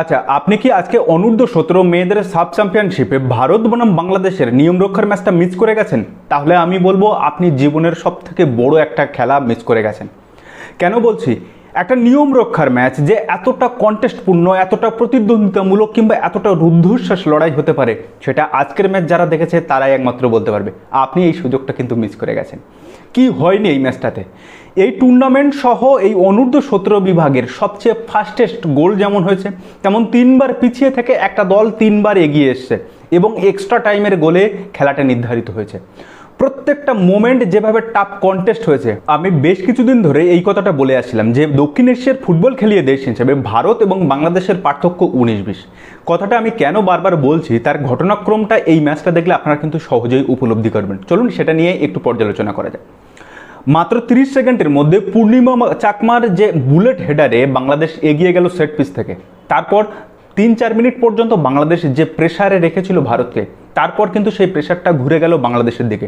আচ্ছা আপনি কি আজকে অনূর্ধ্ব সতেরো মেয়েদের সাব চ্যাম্পিয়নশিপে ভারত বনাম বাংলাদেশের নিয়ম রক্ষার ম্যাচটা মিস করে গেছেন? তাহলে আমি বলব, আপনি জীবনের সব থেকে বড় একটা খেলা মিস করে গেছেন। কেন বলছি? একটা নিয়ম রক্ষার ম্যাচ যে এতটা কন্টেস্টপূর্ণ এতটা প্রতিদ্বন্দ্বিতামূলক কিংবা এতটা রুদ্ধশ্বাস লড়াই হতে পারে, সেটা আজকের ম্যাচ যারা দেখেছে, তারাই একমাত্র বলতে পারবে। আপনি এই সুযোগটা কিন্তু মিস করে গেছেন। কি হয়নি এই ম্যাচটাতে? এই টুর্নামেন্ট সহ এই অনূর্ধ্ব সতেরো বিভাগের সবচেয়ে ফাস্টেস্ট গোল যেমন হয়েছে, তেমন তিনবার পিছিয়ে থেকে একটা দল তিনবার এগিয়ে এসছে এবং এক্সট্রা টাইমের গোলে খেলাটা নির্ধারিত হয়েছে। প্রত্যেকটা মোমেন্ট যেভাবে টাফ কন্টেস্ট হয়েছে, আমি বেশ কিছুদিন ধরে এই কথাটা বলে আসছিলাম যে দক্ষিণ এশিয়ার ফুটবল খেলিয়ে দেশ হিসেবে ভারত এবং বাংলাদেশের পার্থক্য উনিশ বিশ। কথাটা আমি কেন বারবার বলছি, তার ঘটনাক্রমটা এই ম্যাচটা দেখলে আপনারা কিন্তু সহজেই উপলব্ধি করবেন। চলুন সেটা নিয়ে একটু পর্যালোচনা করা যায় মাত্র 30 সেকেন্ডের মধ্যে পূর্ণিমা চাকমার যে বুলেট হেডারে বাংলাদেশ এগিয়ে গেল সেট পিস থেকে। তারপর তিন চার মিনিট পর্যন্ত বাংলাদেশ যে প্রেসারে রেখেছিল ভারতকে তারপর কিন্তু সেই প্রেশারটা ঘুরে গেল বাংলাদেশের দিকে।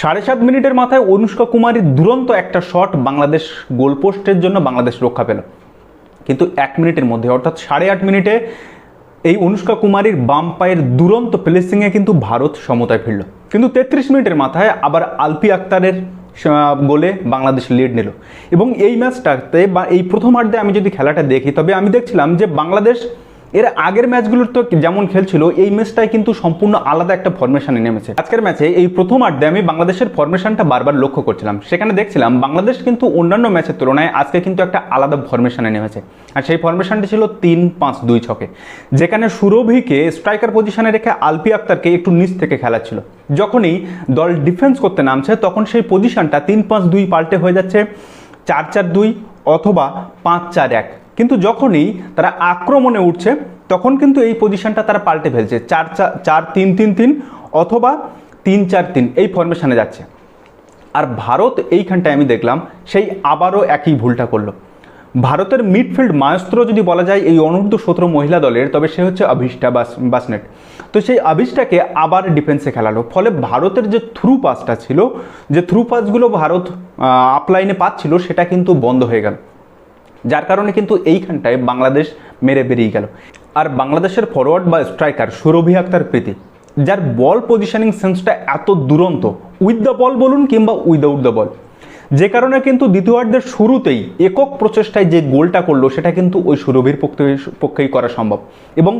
সাড়ে সাত মিনিটের মাথায় অনুষ্কা কুমারীর দুরন্ত একটা শট বাংলাদেশ গোলপোস্টের জন্য বাংলাদেশ রক্ষা পেল। কিন্তু এক মিনিটের মধ্যে, অর্থাৎ সাড়ে আট মিনিটে এই অনুষ্কা কুমারীর বাম পায়ের দুরন্ত প্লেসিংয়ে কিন্তু ভারত সমতায় ফিরল। কিন্তু তেত্রিশ মিনিটের মাথায় আবার আলপি আক্তারের গোলে বাংলাদেশ লিড নিল। এবং এই ম্যাচটাতে বা এই প্রথমার্ধে আমি যদি খেলাটা দেখি, তবে আমি দেখছিলাম যে বাংলাদেশ এর আগের ম্যাচগুলোর তো যেমন খেলছিল, এই ম্যাচটাই কিন্তু সম্পূর্ণ আলাদা একটা ফরমেশনে নেমেছে। আজকের ম্যাচে এই প্রথমার্ধে আমি বাংলাদেশের ফরমেশনটা বারবার লক্ষ্য করছিলাম। সেখানে দেখছিলাম বাংলাদেশ কিন্তু অন্যান্য ম্যাচের তুলনায় আজকে কিন্তু একটা আলাদা ফরমেশনে নেমেছে। আর সেই ফরমেশনটি ছিল তিন, পাঁচ, দুই ছকে, যেখানে সুরভিকে স্ট্রাইকার পজিশনে রেখে আলপি আক্তারকে একটু নিচ থেকে খেলাচ্ছিল। যখনই দল ডিফেন্স করতে নামছে, তখন সেই পজিশনটা তিন, পাঁচ, দুই পাল্টে হয়ে যাচ্ছে, চার চার, দুই অথবা পাঁচ, চার, এক। কিন্তু যখনই তারা আক্রমণে উঠছে, তখন কিন্তু এই পজিশনটা তারা পাল্টে ফেলছে। চার চার তিন তিন তিন অথবা তিন চার তিন এই ফরমেশনে যাচ্ছে। আর ভারত এইখানটায় আমি দেখলাম, সেই আবারও একই ভুলটা করল। ভারতের মিডফিল্ড মায়স্ত্র যদি বলা যায়, এই অনূর্ধ্ব সতেরো মহিলা দলের, তবে সে হচ্ছে অভিষ্টা বাস, বাসনেট। তো সেই অভিষ্টাকে আবার ডিফেন্সে খেলালো। ফলে ভারতের যে থ্রু পাসটা ছিল, যে থ্রু পাসগুলো ভারত আপলাইনে পাচ্ছিল, সেটা কিন্তু বন্ধ হয়ে গেল। যার কারণে কিন্তু এইখানটায় বাংলাদেশ মেরে বেরিয়ে গেল। আর বাংলাদেশের ফরওয়ার্ড বা স্ট্রাইকার সুরভি আক্তার প্রীতি, যার বল পজিশনিং সেন্সটা এত দুরন্ত উইথ দ্য বল বলুন কিংবা উইদাউট দ্য বল যে কারণে কিন্তু দ্বিতীয়ার্ধের শুরুতেই একক প্রচেষ্টায় যে গোলটা করল, সেটা কিন্তু ওই সুরভির পক্ষে পক্ষেই করা সম্ভব। এবং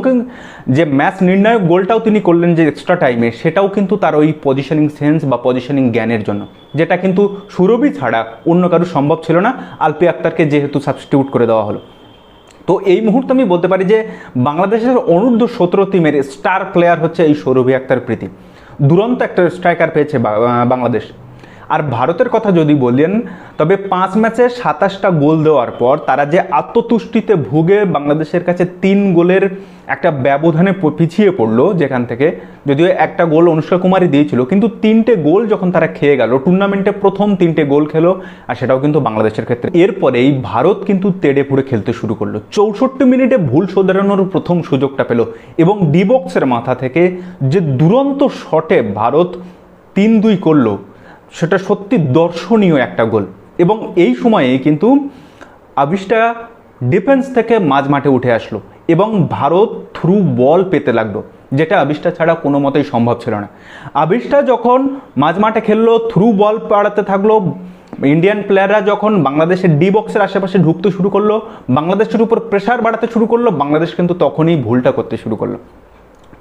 যে ম্যাচ নির্ণায়ক গোলটাও তিনি করলেন যে এক্সট্রা টাইমে সেটাও কিন্তু তার ওই পজিশনিং সেন্স বা পজিশনিং জ্ঞানের জন্য। যেটা কিন্তু সুরভি ছাড়া অন্য কারও সম্ভব ছিল না, আলপি আক্তারকে যেহেতু সাবস্টিটিউট করে দেওয়া হলো। তো এই মুহূর্তে আমি বলতে পারি যে বাংলাদেশের অনূর্ধ্ব সতেরো টিমের স্টার প্লেয়ার হচ্ছে এই সৌরভী আক্তার প্রীতি। দুরন্ত একটা স্ট্রাইকার পেয়েছে বাংলাদেশ। আর ভারতের কথা যদি বলেন, তবে পাঁচ ম্যাচে সাতাশটা গোল দেওয়ার পর তারা যে আত্মতুষ্টিতে ভুগে বাংলাদেশের কাছে তিন গোলের একটা ব্যবধানে পিছিয়ে পড়ল যেখান থেকে, যদিও একটা গোল অনুষ্কা কুমারী দিয়েছিল, কিন্তু তিনটে গোল যখন তারা খেয়ে গেল টুর্নামেন্টে প্রথম তিনটে গোল খেলো, আর সেটাও কিন্তু বাংলাদেশের ক্ষেত্রে। এরপরেই ভারত কিন্তু তেড়ে ফুড়ে খেলতে শুরু করল। চৌষট্টি মিনিটে ভুল শোধরানোর প্রথম সুযোগটা পেল, এবং ডিবক্সের মাথা থেকে যে দুরন্ত শটে ভারত তিন দুই করল সেটা সত্যি দর্শনীয় একটা গোল। এবং এই সময়ে কিন্তু আবিষ্টা ডিফেন্স থেকে মাঝ মাঠে উঠে আসলো এবং ভারত থ্রু বল পেতে লাগল, যেটা আবিষ্টা ছাড়া কোনো মতেই সম্ভব ছিল না। আবিষ্টা যখন মাঝ মাঠে খেললো থ্রু বল পাড়াতে থাকল ইন্ডিয়ান প্লেয়াররা যখন বাংলাদেশের ডি বক্সের আশেপাশে ঢুকতে শুরু করল, বাংলাদেশের উপর প্রেশার বাড়াতে শুরু করল, বাংলাদেশ কিন্তু তখনই ভুলটা করতে শুরু করল।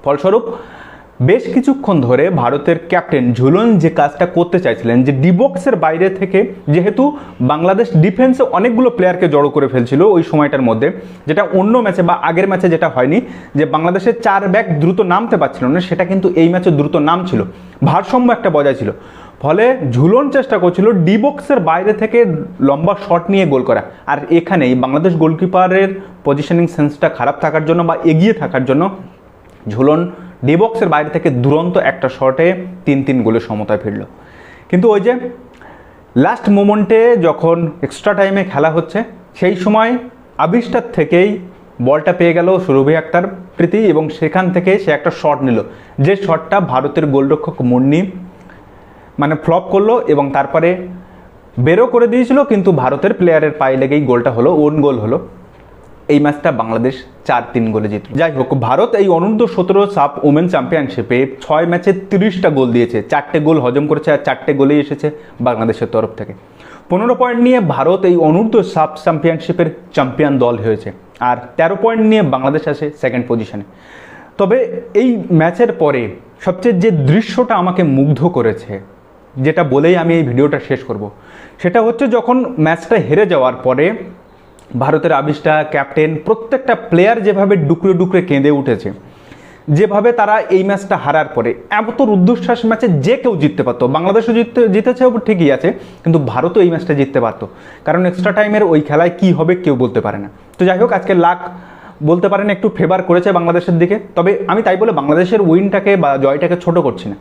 ফলস্বরূপ বেশ কিছুক্ষণ ধরে ভারতের ক্যাপ্টেন ঝুলন যে কাজটা করতে চাইছিলেন, যে ডিবক্সের বাইরে থেকে যেহেতু বাংলাদেশ ডিফেন্সে অনেকগুলো প্লেয়ারকে জড়ো করে ফেলছিল ওই সময়টার মধ্যে, যেটা অন্য ম্যাচে বা আগের ম্যাচে যেটা হয়নি, যে বাংলাদেশের চার ব্যাক দ্রুত নামতে পারছিল না, সেটা কিন্তু এই ম্যাচে দ্রুত নাম ছিল ভারসাম্য একটা বজায় ছিল। ফলে ঝুলন চেষ্টা করছিল ডিবক্সের বাইরে থেকে লম্বা শট নিয়ে গোল করা। আর এখানেই বাংলাদেশ গোলকিপারের পজিশনিং সেন্সটা খারাপ থাকার জন্য বা এগিয়ে থাকার জন্য ঝুলন ডিবক্সের বাইরে থেকে দুরন্ত একটা শটে তিন তিন গোলের সমতায় ফিরল। কিন্তু ওই যে লাস্ট মোমেন্টে যখন এক্সট্রা টাইমে খেলা হচ্ছে, সেই সময় আবিষ্টার থেকেই বলটা পেয়ে গেল সুরভি আক্তার, প্রীতি এবং সেখান থেকে সে একটা শট নিল। যে শটটা ভারতের গোলরক্ষক মুন্নি মানে ফ্লপ করল এবং তারপরে বেরো করে দিয়েছিল, কিন্তু ভারতের প্লেয়ারের পায়ে লেগেই গোলটা হলো ওন গোল হলো। এই ম্যাচটা বাংলাদেশ চার তিন গোলে জিতল। যাই হোক, ভারত এই অনূর্ধ্ব সতেরো সাব ওমেন চ্যাম্পিয়নশিপে ছয় ম্যাচে তিরিশটা গোল দিয়েছে। চারটে গোল হজম করেছে আর চারটে গোলেই এসেছে বাংলাদেশের তরফ থেকে। পনেরো পয়েন্ট নিয়ে ভারত এই অনূর্ধ্ব সাব চ্যাম্পিয়নশিপের চ্যাম্পিয়ন দল হয়েছে আর তেরো পয়েন্ট নিয়ে বাংলাদেশ আসে সেকেন্ড পজিশনে তবে এই ম্যাচের পরে সবচেয়ে যে দৃশ্যটা আমাকে মুগ্ধ করেছে, যেটা বলেই আমি এই ভিডিওটা শেষ করব, সেটা হচ্ছে যখন ম্যাচটা হেরে যাওয়ার পরে ভারতের আবিষ্টা, ক্যাপ্টেন, প্রত্যেকটা প্লেয়ার যেভাবে ডুকরে ডুকরে কেঁদে উঠেছে, যেভাবে তারা এই ম্যাচটা হারার পরে, এত রুদ্ধশ্বাস ম্যাচে যে কেউ জিততে পারতো, বাংলাদেশও জিততে, জিতেছে ঠিকই আছে, কিন্তু ভারতও এই ম্যাচটা জিততে পারতো। কারণ এক্সট্রা টাইমের ওই খেলায় কি হবে কেউ বলতে পারে না। তো যাই হোক, আজকে লাখ বলতে পারেন একটু ফেভার করেছে বাংলাদেশের দিকে, তবে আমি তাই বলে বাংলাদেশের উইনটাকে বা জয়টাকে ছোট করছি না।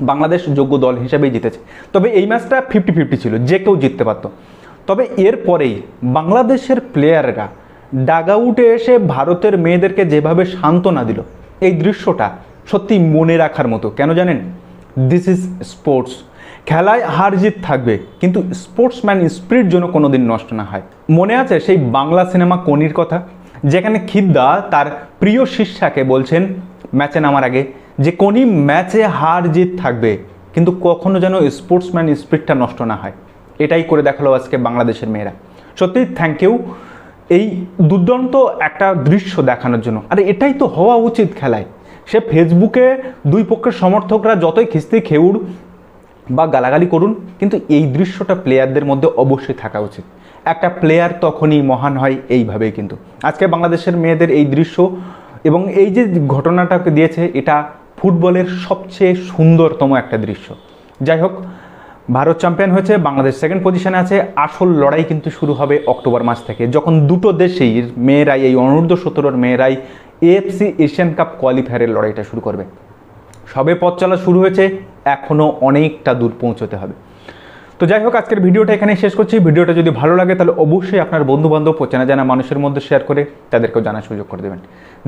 বাংলাদেশ যোগ্য দল হিসেবেই জিতেছে। তবে এই ম্যাচটা ফিফটি ফিফটি ছিল, যে কেউ জিততে পারতো। তবে এরপরেই বাংলাদেশের প্লেয়াররা ডাগআউটে এসে ভারতের মেয়েদেরকে যেভাবে সান্ত্বনা দিল, এই দৃশ্যটা সত্যি মনে রাখার মতো। কেন জানেন? দিস ইজ স্পোর্টস খেলায় হার জিত থাকবে, কিন্তু স্পোর্টসম্যান স্পিরিট যেন কোনো দিন নষ্ট না হয়। মনে আছে সেই বাংলা সিনেমা কনির কথা? যেখানে খিদ্দা তার প্রিয় শিষ্যাকে বলছেন, ম্যাচে নামার আগে। যে কোনি ম্যাচে হার জিত থাকবে, কিন্তু কখনো যেন স্পোর্টসম্যান স্পিরিটটা নষ্ট না হয়। এটাই করে দেখাল আজকে বাংলাদেশের মেয়েরা। সত্যি থ্যাংক ইউ এই দুর্দান্ত একটা দৃশ্য দেখানোর জন্য। আর, এটাই তো হওয়া উচিত খেলায়। সে ফেসবুকে দুই পক্ষের সমর্থকরা যতই খিস্তি খেউড় বা গালাগালি করুন, কিন্তু এই দৃশ্যটা প্লেয়ারদের মধ্যে অবশ্যই থাকা উচিত। একটা প্লেয়ার তখনই মহান হয়, এইভাবেই কিন্তু। আজকে বাংলাদেশের মেয়েদের এই দৃশ্য এবং এই যে ঘটনাটাকে দিয়েছে, এটা ফুটবলের সবচেয়ে সুন্দরতম একটা দৃশ্য। যাই হোক ভারত চ্যাম্পিয়ন হয়েছে, বাংলাদেশ সেকেন্ড পজিশনে আছে। আসল লড়াই কিন্তু শুরু হবে অক্টোবর মাস থেকে। যখন দুটো দেশেই, মেয়েরাই, এই অনূর্ধ্ব সতেরোর মেয়েরাই এএফসি এশিয়ান কাপ কোয়ালিফায়ারের লড়াইটা শুরু করবে। সবে পথ চলা শুরু হয়েছে এখনও অনেকটা দূর পৌঁছতে হবে। তো যাই হোক, আজকের ভিডিওটা এখানে শেষ করছি। ভিডিওটা যদি ভালো লাগে, তাহলে অবশ্যই আপনার বন্ধু বান্ধব ও চেনা জানা মানুষের মধ্যে শেয়ার করে তাদেরকেও জানার সুযোগ করে দেবেন।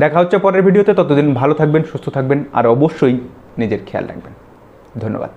দেখা হচ্ছে পরের ভিডিওতে। ততদিন ভালো থাকবেন, সুস্থ থাকবেন, আর অবশ্যই নিজের খেয়াল রাখবেন। ধন্যবাদ।